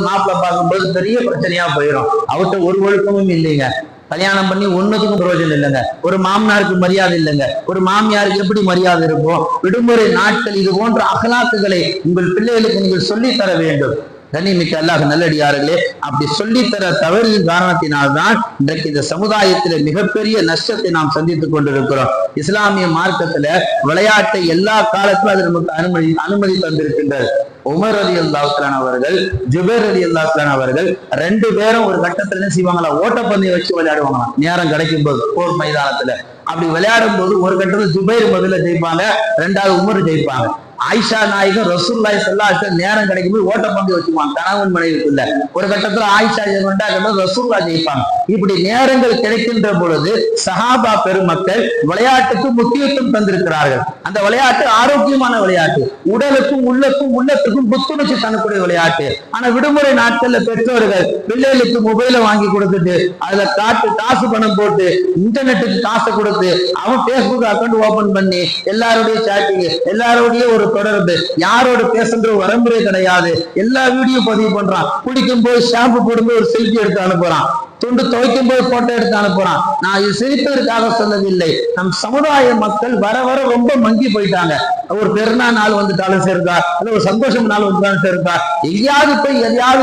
பார்க்கும்போது மாப்பிள்ளை பார்க்கும்போது பெரிய பிரச்சனையா போயிடும் அவர்கிட்ட ஒரு ஒழுக்கமும் இல்லைங்க. கல்யாணம் பண்ணி ஒண்ணுக்கும் பிரயோஜனம் இல்லைங்க. ஒரு மாமனாருக்கு மரியாதை இல்லைங்க. ஒரு மாமியாருக்கு எப்படி மரியாதை இருக்கும்? விடுமுறை நாட்கள் இது போன்ற அகலாக்குகளை உங்கள் பிள்ளைகளுக்கு நீங்கள் சொல்லித்தர வேண்டும். கண்ணிமிக்க அல்லாஹ் நல்லடியார்களே அப்படி சொல்லித்தர தவறின் காரணத்தினால்தான் இன்றைக்கு இந்த சமுதாயத்தில மிகப்பெரிய நஷ்டத்தை நாம் சந்தித்துக் கொண்டிருக்கிறோம். இஸ்லாமிய மார்க்கத்துல விளையாட்டை எல்லா காலத்திலும் அது நமக்கு அனுமதி அனுமதி தந்திருக்கின்றது. உமர் அலி அல்லாஹான் அவர்கள் ஜுபேர் அலி அல்லாஹான் அவர்கள் ரெண்டு பேரும் ஒரு கட்டத்துல என்ன செய்வாங்களா? ஓட்டப்பந்தயம் வச்சு விளையாடுவாங்களாம். நேரம் கிடைக்கும் போது போர் மைதானத்துல. அப்படி விளையாடும் போது ஒரு கட்டத்துல ஜுபைர் முதல்ல ஜெயிப்பாங்க ரெண்டாவது உமர் ஜெயிப்பாங்க. ஆயிஷா நாயகம் ரசூல்லாய் சல்லா நேரம் கிடைக்கும் போது ஓட்டப்பந்தயம் வச்சுக்குவாங்க. கணவன் மனைவிக்குள்ள. ஒரு கட்டத்துல ஆயிஷா ஜெயிப்பா ரசூல்லா ஜெயிப்பாங்க. இப்படி நேரங்கள் கிடைக்கின்ற பொழுது சஹாபா பெருமக்கள் விளையாட்டுக்கு முக்கியத்துவம் தந்திருக்கிறார்கள். அந்த விளையாட்டு ஆரோக்கியமான விளையாட்டு. உடலுக்கும் உள்ளக்கும் உள்ளத்துக்கும் புத்துணர்ச்சி தரக்கூடிய விளையாட்டு. ஆனா விடுமுறை நாட்கள்ல பெற்றோர்கள் பிள்ளைகளுக்கு மொபைலை வாங்கி கொடுத்துட்டு அதுல காட்டு காசு பணம் போட்டு இன்டர்நெட்டுக்கு காசை கொடுத்து அவன் பேஸ்புக் அக்கௌண்ட் ஓபன் பண்ணி எல்லாருடைய சேட்டிங் எல்லாரோடய ஒரு தொடர்பு. யாரோட பேசுன்ற வரம்புறே கிடையாது. எல்லா வீடியோ பதிவு பண்றான். குடிக்கும் போது ஷாம்பு போடும்போது ஒரு செல்ஃபி எடுத்து அனுப்புறான். துண்டு துவைக்கும் போது போட்டோ எடுத்து அனுப்புறான். நான் இது சிரிப்பதற்காக சொல்லவில்லை. நம் சமுதாய மக்கள் வர வர ரொம்ப மங்கி போயிட்டாங்க. ஒரு பெருநா நாள் வந்துட்டாலும் சரிதா இல்ல ஒரு சந்தோஷம் நாள் வந்துட்டாலும் சரிதா எங்கேயாவது போய் எதையாவது